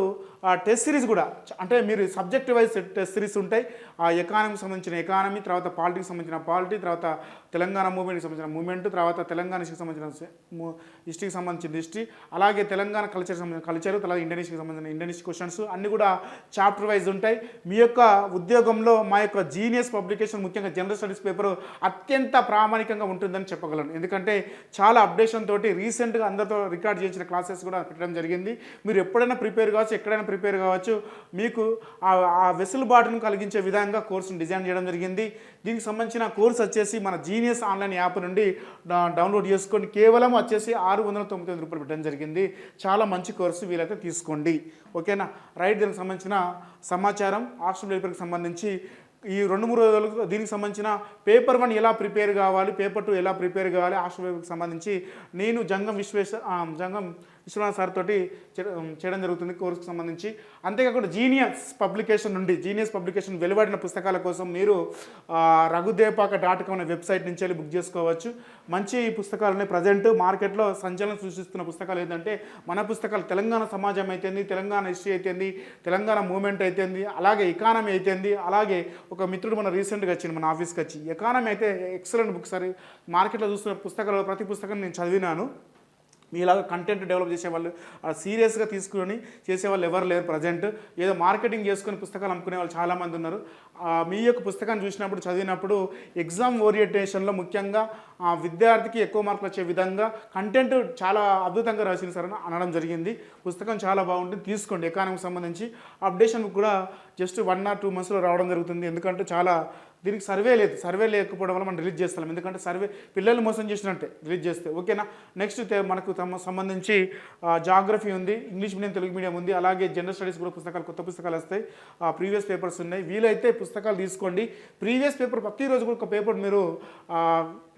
టెస్ట్ సిరీస్ కూడా అంటే మీరు సబ్జెక్ట్ వైజ్ టెస్ట్ సిరీస్ ఉంటాయి. ఆ ఎకానమీకి సంబంధించిన ఎకానమీ తర్వాత పాలిటిక్స్ సంబంధించిన పాలిటీ తర్వాత తెలంగాణ మూవ్మెంట్కి సంబంధించిన మూవ్మెంట్ తర్వాత తెలంగాణ హిస్టరీకి సంబంధించిన హిస్టరీకి సంబంధించిన హిస్టరీ అలాగే తెలంగాణ కల్చర్ సంబంధించిన కల్చర్ తర్వాత ఇండియన్ హిస్టరీకి సంబంధించిన ఇండియన్ హిస్టరీ క్వశ్చన్స్ అన్ని కూడా చాప్టర్ వైజ్ ఉంటాయి. మీ యొక్క ఉద్యోగంలో మా యొక్క జీనియస్ పబ్లికేషన్ ముఖ్యంగా జనరల్ స్టడీస్ పేపర్ అత్యంత ప్రామాణికంగా ఉంటుందని చెప్పగలను. ఎందుకంటే చాలా అప్డేషన్ తోటి రీసెంట్గా అందరితో రికార్డ్ చేసిన క్లాసెస్ కూడా పెట్టడం జరిగింది. మీరు ఎప్పుడైనా ప్రిపేర్ కావచ్చు ఎక్కడైనా ప్రిపేర్ కావచ్చు. మీకు ఆ ఆ వెసులుబాటును కలిగించే విధంగా కోర్సును డిజైన్ చేయడం జరిగింది. దీనికి సంబంధించిన కోర్స్ వచ్చేసి మన జీనియస్ ఆన్లైన్ యాప్ నుండి డౌన్లోడ్ చేసుకొని కేవలం వచ్చేసి ఆరు వందల తొంభై తొమ్మిది రూపాయలు పెట్టడం జరిగింది. చాలా మంచి కోర్సు వీలైతే తీసుకోండి. ఓకేనా? రైట్ దీనికి సంబంధించిన సమాచారం హాస్టల్ డెలివరీకి సంబంధించి ఈ రెండు మూడు రోజులకు దీనికి సంబంధించిన పేపర్ వన్ ఎలా ప్రిపేర్ కావాలి పేపర్ టూ ఎలా ప్రిపేర్ కావాలి హాస్టల్ సంబంధించి నేను జంగం విశ్వేశ జంగం విశ్వనాథ్ సార్ తోటి చేయడం జరుగుతుంది కోర్సుకు సంబంధించి. అంతేకాకుండా జీనియస్ పబ్లికేషన్ నుండి జీనియస్ పబ్లికేషన్ వెలువడిన పుస్తకాల కోసం మీరు రఘుదేపాక డాట్ కామ్ అనే వెబ్సైట్ నుంచి వెళ్ళి బుక్ చేసుకోవచ్చు. మంచి పుస్తకాలని ప్రజెంట్ మార్కెట్లో సంచలనం సృష్టిస్తున్న పుస్తకాలు ఏంటంటే మన పుస్తకాలు తెలంగాణ సమాజం అయితేంది తెలంగాణ హిస్టరీ అయితేంది తెలంగాణ మూమెంట్ అయితేంది అలాగే ఎకానమీ అయితేంది అలాగే ఒక మిత్రుడు మన రీసెంట్గా వచ్చింది మన ఆఫీస్కి వచ్చి. ఎకానమీ అయితే ఎక్సలెంట్ బుక్ సరే మార్కెట్లో చూస్తున్న పుస్తకాలు ప్రతి పుస్తకం నేను చదివినాను. మీలాగా కంటెంట్ డెవలప్ చేసేవాళ్ళు సీరియస్గా తీసుకుని చేసేవాళ్ళు ఎవరు లేరు ప్రజెంట్ ఏదో మార్కెటింగ్ చేసుకుని పుస్తకాలు అమ్ముకునే వాళ్ళు చాలామంది ఉన్నారు. మీ యొక్క పుస్తకాన్ని చూసినప్పుడు చదివినప్పుడు ఎగ్జామ్ ఓరియంటేషన్లో ముఖ్యంగా ఆ, విద్యార్థికి ఎక్కువ మార్కులు వచ్చే విధంగా కంటెంట్ చాలా అద్భుతంగా రాసింది సార్ అని అనడం జరిగింది. పుస్తకం చాలా బాగుంటుంది. తీసుకోండి. ఎకానమీకి సంబంధించి అప్డేషన్ కూడా జస్ట్ వన్ ఆర్ టూ మంత్స్లో రావడం జరుగుతుంది. ఎందుకంటే చాలా దీనికి సర్వే లేదు. సర్వే లేకపోవడం వల్ల మనం రిలీజ్ చేస్తాం ఎందుకంటే సర్వే పిల్లల్ని మోసం చేసినట్టే రిలీజ్ చేస్తే. ఓకేనా? నెక్స్ట్ మనకు తమ సంబంధించి జాగ్రఫీ ఉంది ఇంగ్లీష్ మీడియం తెలుగు మీడియం ఉంది. అలాగే జనరల్ స్టడీస్ కూడా పుస్తకాలు కొత్త పుస్తకాలు వస్తాయి. ప్రీవియస్ పేపర్స్ ఉన్నాయి. వీలైతే పుస్తకాలు తీసుకోండి. ప్రీవియస్ పేపర్ ప్రతిరోజు కూడా ఒక పేపర్ మీరు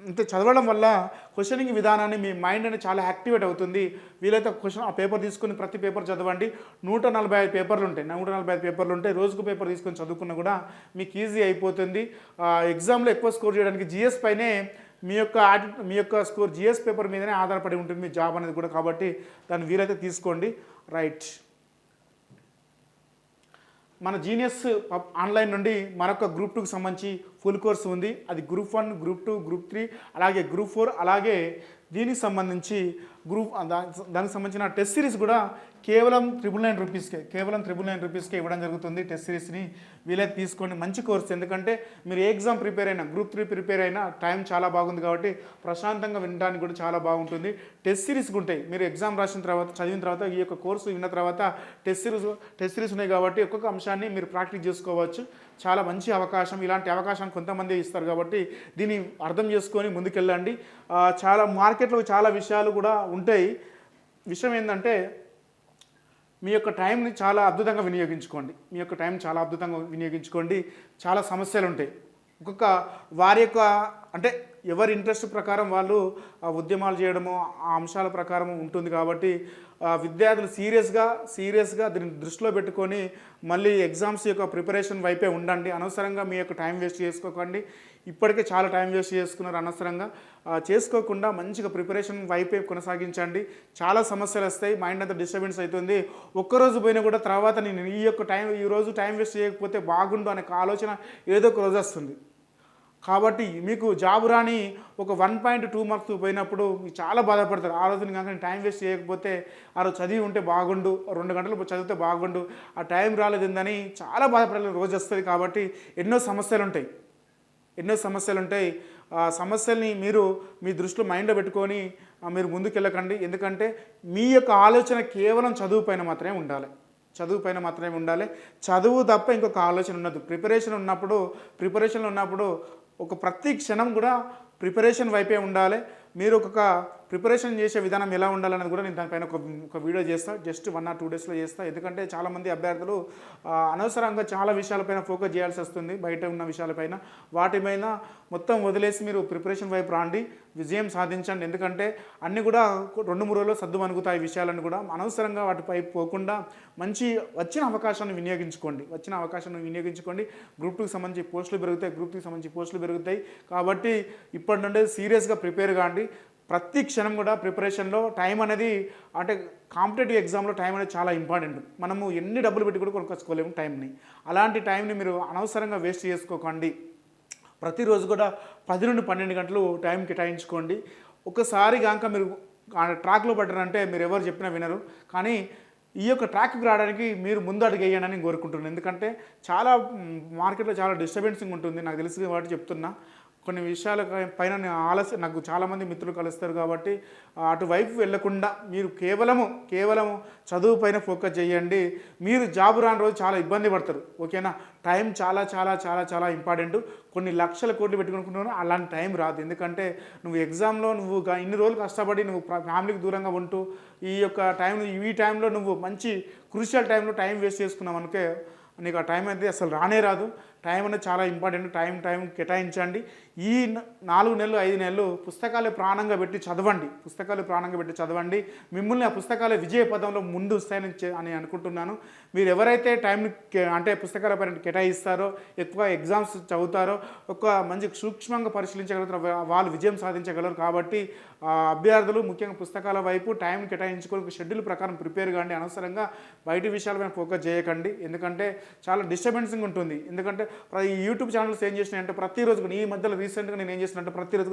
అంటే చదవడం వల్ల క్వశ్చనింగ్ విధానాన్ని మీ మైండ్ అనేది చాలా యాక్టివేట్ అవుతుంది. వీలైతే క్వశ్చన్ ఆ పేపర్ తీసుకుని ప్రతి పేపర్ చదవండి. నూట నలభై ఐదు పేపర్లు ఉంటాయి. నూట నలభై ఐదు పేపర్లు ఉంటాయి. రోజుకు పేపర్ తీసుకొని చదువుకున్నా కూడా మీకు ఈజీ అయిపోతుంది. ఎగ్జామ్లో ఎక్కువ స్కోర్ చేయడానికి జిఎస్ పైనే మీ యొక్క మీ యొక్క స్కోర్ జిఎస్ పేపర్ మీదనే ఆధారపడి ఉంటుంది మీ జాబ్ అనేది కూడా. కాబట్టి దాన్ని వీలైతే తీసుకోండి. రైట్. మన జీనియస్ ఆన్లైన్ నుండి మరొక గ్రూప్ టూకి సంబంధించి ఫుల్ కోర్స్ ఉంది. అది group one group two group three అలాగే గ్రూప్ ఫోర్ అలాగే దీనికి సంబంధించి గ్రూప్ దానికి సంబంధించిన టెస్ట్ సిరీస్ కూడా కేవలం త్రిబుల్ నైన్ రూపీస్కే కేవలం త్రిబుల్ నైన్ రూపీస్కే ఇవ్వడం జరుగుతుంది టెస్ట్ సిరీస్ని. వీలైతే తీసుకోండి మంచి కోర్స్ ఎందుకంటే మీరు ఏ ఎగ్జామ్ ప్రిపేర్ అయినా గ్రూప్ త్రీ ప్రిపేర్ అయినా టైం చాలా బాగుంది కాబట్టి ప్రశాంతంగా వినడానికి కూడా చాలా బాగుంటుంది. టెస్ట్ సిరీస్ ఉంటాయి మీరు ఎగ్జామ్ రాసిన తర్వాత చదివిన తర్వాత ఈ యొక్క కోర్సు విన్న తర్వాత టెస్ట్ సిరీస్ టెస్ట్ సిరీస్ ఉన్నాయి కాబట్టి ఒక్కొక్క అంశాన్ని మీరు ప్రాక్టీస్ చేసుకోవచ్చు. చాలా మంచి అవకాశం ఇలాంటి అవకాశం కొంతమంది ఇస్తారు కాబట్టి దీన్ని అర్థం చేసుకొని ముందుకెళ్ళండి. చాలా మార్కెట్లో చాలా విషయాలు కూడా ఉంటాయి. విషయం ఏంటంటే మీ యొక్క టైంని చాలా అద్భుతంగా వినియోగించుకోండి. మీ యొక్క టైం చాలా అద్భుతంగా వినియోగించుకోండి. చాలా సమస్యలు ఉంటాయి ఒక్కొక్క వారి యొక్క అంటే ఎవరి ఇంట్రెస్ట్ ప్రకారం వాళ్ళు ఉద్యమాలు చేయడము ఆ అంశాల ప్రకారం ఉంటుంది కాబట్టి విద్యార్థులు సీరియస్గా సీరియస్గా దీన్ని దృష్టిలో పెట్టుకొని మళ్ళీ ఎగ్జామ్స్ యొక్క ప్రిపరేషన్ వైపే ఉండండి. అనవసరంగా మీ యొక్క టైం వేస్ట్ చేసుకోకండి. ఇప్పటికే చాలా టైం వేస్ట్ చేసుకున్నారు అనవసరంగా. చేసుకోకుండా మంచిగా ప్రిపరేషన్ వైపే కొనసాగించండి. చాలా సమస్యలు వస్తాయి. మైండ్ అంతా డిస్టర్బెన్స్ అవుతుంది. ఒక్కరోజు పోయినా కూడా తర్వాత నేను ఈ యొక్క టైం ఈ రోజు టైం వేస్ట్ చేయకపోతే బాగుండు అనే ఆలోచన ఏదో ఒక రోజు వస్తుంది. కాబట్టి మీకు జాబ్ రాని ఒక వన్ పాయింట్ టూ మార్క్స్ పోయినప్పుడు మీకు చాలా బాధపడతారు. ఆ రోజున కనుక టైం వేస్ట్ చేయకపోతే ఆ రోజు చదివి ఉంటే బాగుండు రెండు గంటలు చదివితే బాగుండు ఆ టైం రాలేదని చాలా బాధపడాలి రోజు వస్తుంది కాబట్టి ఎన్నో సమస్యలు ఉంటాయి. ఎన్నో సమస్యలు ఉంటాయి. ఆ సమస్యల్ని మీరు మీ దృష్టిలో మైండ్లో పెట్టుకొని మీరు ముందుకెళ్ళకండి. ఎందుకంటే మీ యొక్క ఆలోచన కేవలం చదువు పైన మాత్రమే ఉండాలి. చదువు పైన మాత్రమే ఉండాలి. చదువు తప్ప ఇంకొక ఆలోచన ఉండదు. ప్రిపరేషన్ ఉన్నప్పుడు ప్రిపరేషన్ ఉన్నప్పుడు ఒక ప్రతి క్షణం కూడా ప్రిపరేషన్ వైపే ఉండాలి. మీరు ఒక ప్రిపరేషన్ చేసే విధానం ఎలా ఉండాలనేది కూడా నేను దానిపైన ఒక ఒక వీడియో చేస్తాను జస్ట్ వన్ ఆర్ టూ డేస్లో చేస్తా. ఎందుకంటే చాలామంది అభ్యర్థులు అనవసరంగా చాలా విషయాలపైన ఫోకస్ చేయాల్సి వస్తుంది బయట ఉన్న విషయాలపైన వాటిపైన మొత్తం వదిలేసి మీరు ప్రిపరేషన్ వైపు రాండి విజయం సాధించండి. ఎందుకంటే అన్నీ కూడా రెండు మూడు రోజుల్లో సర్దు విషయాలను కూడా. అనవసరంగా వాటిపై పోకుండా మంచి వచ్చిన అవకాశాన్ని వినియోగించుకోండి. వచ్చిన అవకాశాన్ని వినియోగించుకోండి. గ్రూప్ టూకి సంబంధించి పోస్టులు పెరుగుతాయి గ్రూప్ టూకి సంబంధించి పోస్టులు పెరుగుతాయి. కాబట్టి ఇప్పటి నుండే సీరియస్గా ప్రిపేర్ కాండి. ప్రతి క్షణం కూడా ప్రిపరేషన్లో టైం అనేది అంటే కాంపిటేటివ్ ఎగ్జామ్లో టైం అనేది చాలా ఇంపార్టెంట్. మనము ఎన్ని డబ్బులు పెట్టి కూడా కొనుక్కొచ్చుకోలేము టైంని. అలాంటి టైంని మీరు అనవసరంగా వేస్ట్ చేసుకోకండి. ప్రతిరోజు కూడా పది నుండి పన్నెండు గంటలు టైం కేటాయించుకోండి. ఒకసారి కనుక మీరు ఆ ట్రాక్లో పడ్డారంటే మీరు ఎవరు చెప్పినా వినరు. కానీ ఈ యొక్క ట్రాక్కి రావడానికి మీరు ముందు అడిగేయండి అని కోరుకుంటున్నాను. ఎందుకంటే చాలా మార్కెట్లో చాలా డిస్టర్బెన్సింగ్ ఉంటుంది. నాకు తెలిసి కాబట్టి చెప్తున్నా. కొన్ని విషయాల పైన నేను ఆలస్యం నాకు చాలామంది మిత్రులు కలుస్తారు కాబట్టి అటువైపు వెళ్ళకుండా మీరు కేవలము కేవలము చదువు పైన ఫోకస్ చేయండి. మీరు జాబ్ రాని రోజు చాలా ఇబ్బంది పడతారు. ఓకేనా? టైం చాలా చాలా చాలా చాలా ఇంపార్టెంట్. కొన్ని లక్షల కోట్లు పెట్టుకుంటున్నాను అలాంటి టైం రాదు. ఎందుకంటే నువ్వు ఎగ్జామ్లో నువ్వు ఇన్ని రోజులు కష్టపడి నువ్వు ఫ్యామిలీకి దూరంగా ఉంటూ ఈ యొక్క టైం ఈ టైంలో నువ్వు మంచి క్రూషియల్ టైంలో టైం వేస్ట్ చేసుకున్నావు అనుకే నీకు ఆ టైం అయితే అసలు రానే రాదు. టైం అనేది చాలా ఇంపార్టెంట్. టైం టైం కేటాయించండి. ఈ నాలుగు నెలలు ఐదు నెలలు పుస్తకాలు ప్రాణంగా పెట్టి చదవండి. పుస్తకాలు ప్రాణంగా పెట్టి చదవండి. మిమ్మల్ని ఆ పుస్తకాలు విజయ పదంలో ముందు వస్తాయని అని అనుకుంటున్నాను. మీరు ఎవరైతే టైంని అంటే పుస్తకాల పైన కేటాయిస్తారో ఎక్కువ ఎగ్జామ్స్ చదువుతారో ఒక మంచి సూక్ష్మంగా పరిశీలించగలుగుతారు వాళ్ళు విజయం సాధించగలరు కాబట్టి అభ్యర్థులు ముఖ్యంగా పుస్తకాల వైపు టైం కేటాయించుకొని షెడ్యూల్ ప్రకారం ప్రిపేర్ కాండి. అనవసరంగా బయట విషయాలపైన ఫోకస్ చేయకండి. ఎందుకంటే చాలా డిస్టర్బెన్సింగ్ ఉంటుంది. ఎందుకంటే ఈ యూట్యూబ్ ఛానల్స్ ఏం చేసినాయంటే ప్రతిరోజు ఈ మధ్యలో రీసెంట్గా నేను ఏం చేసినంటే ప్రతిరోజు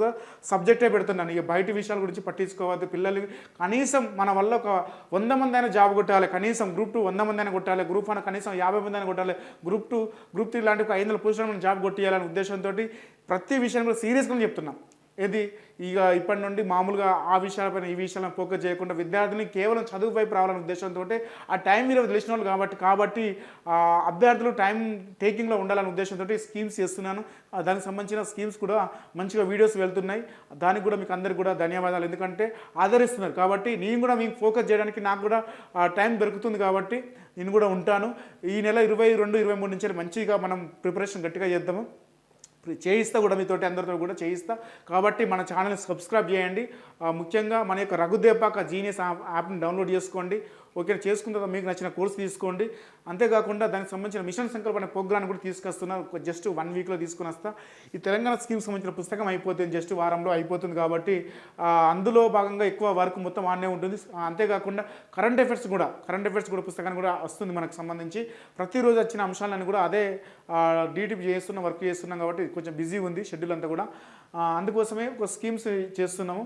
సబ్జెక్టే పెడుతున్నాను. ఇక బయట విషయాల గురించి పట్టించుకోవద్దు. పిల్లలు కనీసం మన వల్ల ఒక వంద మంది అయినా జాబ్ కొట్టాలి. కనీసం గ్రూప్ టూ వంద మంది అయినా కొట్టాలి. గ్రూప్ వన్ కనీసం యాభై మంది అయినా కొట్టాలి. గ్రూప్ టూ గ్రూప్ త్రీ లాంటి ఒక ఐదు వందల పొజిషన్ మనం జాబ్ కొట్టియాలనే ఉద్దేశంతో ప్రతి విషయం కూడా సీరియస్గా చెప్తున్నాం. ఏది? ఇక ఇప్పటి నుండి మామూలుగా ఆ విషయాలపైన ఈ విషయాలను ఫోకస్ చేయకుండా విద్యార్థులని కేవలం చదువు వైపు రావాలనే ఉద్దేశంతో ఆ టైం మీరు తెలిసిన వాళ్ళు కాబట్టి కాబట్టి అభ్యర్థులు టైం టేకింగ్లో ఉండాలనే ఉద్దేశంతో స్కీమ్స్ చేస్తున్నాను. దానికి సంబంధించిన స్కీమ్స్ కూడా మంచిగా వీడియోస్ వెళ్తున్నాయి. దానికి కూడా మీకు అందరికీ కూడా ధన్యవాదాలు. ఎందుకంటే ఆదరిస్తున్నారు కాబట్టి నేను కూడా మీకు ఫోకస్ చేయడానికి నాకు కూడా టైం దొరుకుతుంది కాబట్టి నేను కూడా ఉంటాను. ఈ నెల ఇరవై రెండు ఇరవై మూడు నుంచి మంచిగా మనం ప్రిపరేషన్ గట్టిగా చేద్దాము. చేయిస్తా కూడా మీతోటి అందరితో కూడా చేయిస్తా. కాబట్టి మన ఛానల్ని సబ్స్క్రైబ్ చేయండి. ముఖ్యంగా మన యొక్క రఘుదేపాక జీనియస్ యాప్ యాప్ని డౌన్లోడ్ చేసుకోండి. ఓకే చేసుకున్న తర్వాత మీకు నచ్చిన కోర్స్ తీసుకోండి. అంతేకాకుండా దానికి సంబంధించిన మిషన్ సంకల్పన ప్రోగ్రామ్ కూడా తీసుకొస్తున్నా. జస్ట్ వన్ వీక్లో తీసుకుని వస్తా. ఈ తెలంగాణ స్కీమ్ సంబంధించిన పుస్తకం అయిపోతుంది జస్ట్ వారంలో అయిపోతుంది కాబట్టి అందులో భాగంగా ఎక్కువ వర్క్ మొత్తం ఆనే ఉంటుంది. అంతేకాకుండా కరెంట్ అఫైర్స్ కూడా కరెంట్ అఫైర్స్ కూడా పుస్తకాన్ని కూడా వస్తుంది మనకు సంబంధించి. ప్రతిరోజు వచ్చిన అంశాలను కూడా అదే డీటీపీ చేస్తున్న వర్క్ చేస్తున్నాం కాబట్టి కొంచెం బిజీ ఉంది షెడ్యూల్ అంతా కూడా. అందుకోసమే ఒక స్కీమ్స్ చేస్తున్నాము.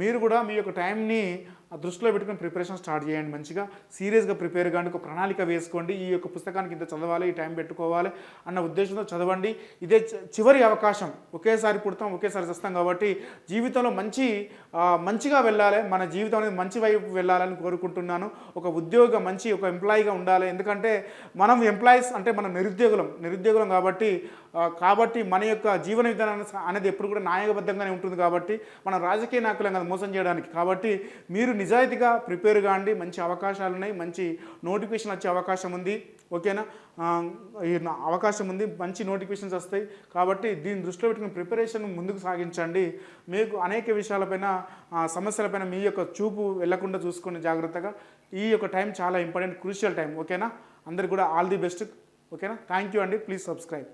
మీరు కూడా మీ యొక్క టైంని ఆ దృష్టిలో పెట్టుకుని ప్రిపరేషన్ స్టార్ట్ చేయండి మంచిగా. సీరియస్గా ప్రిపేర్ కానీ ఒక ప్రణాళిక వేసుకోండి. ఈ యొక్క పుస్తకానికి ఇంత చదవాలి ఈ టైం పెట్టుకోవాలి అన్న ఉద్దేశంతో చదవండి. ఇదే చివరి అవకాశం ఒకేసారి పుడతాం ఒకేసారి చస్తాం కాబట్టి జీవితంలో మంచి మంచిగా వెళ్ళాలి మన జీవితం అనేది మంచి వైపు వెళ్ళాలని కోరుకుంటున్నాను. ఒక ఉద్యోగ మంచి ఒక ఎంప్లాయీగా ఉండాలి. ఎందుకంటే మనం ఎంప్లాయీస్ అంటే మనం నిరుద్యోగులం నిరుద్యోగులం కాబట్టి కాబట్టి మన యొక్క జీవన విధానం అనేది ఎప్పుడు కూడా న్యాయబద్ధంగానే ఉంటుంది కాబట్టి మనం రాజకీయ నాయకులం కదా మోసం చేయడానికి. కాబట్టి మీరు నిజాయితీగా ప్రిపేర్ కాండి మంచి అవకాశాలు ఉన్నాయి మంచి నోటిఫికేషన్ వచ్చే అవకాశం ఉంది ఓకేనా? ఈ అవకాశం ఉంది మంచి నోటిఫికేషన్స్ వస్తాయి. కాబట్టి దీన్ని దృష్టిలో పెట్టుకుని ప్రిపరేషన్ ముందుకు సాగించండి. మీకు అనేక విషయాలపైన సమస్యలపైన మీ యొక్క చూపు వెళ్ళకుండా చూసుకొని జాగ్రత్తగా. ఈ యొక్క టైం చాలా ఇంపార్టెంట్ క్రూషియల్ టైం ఓకేనా? అందరికి కూడా ఆల్ ది బెస్ట్ ఓకేనా? థ్యాంక్ యూ అండి ప్లీజ్ సబ్స్క్రైబ్.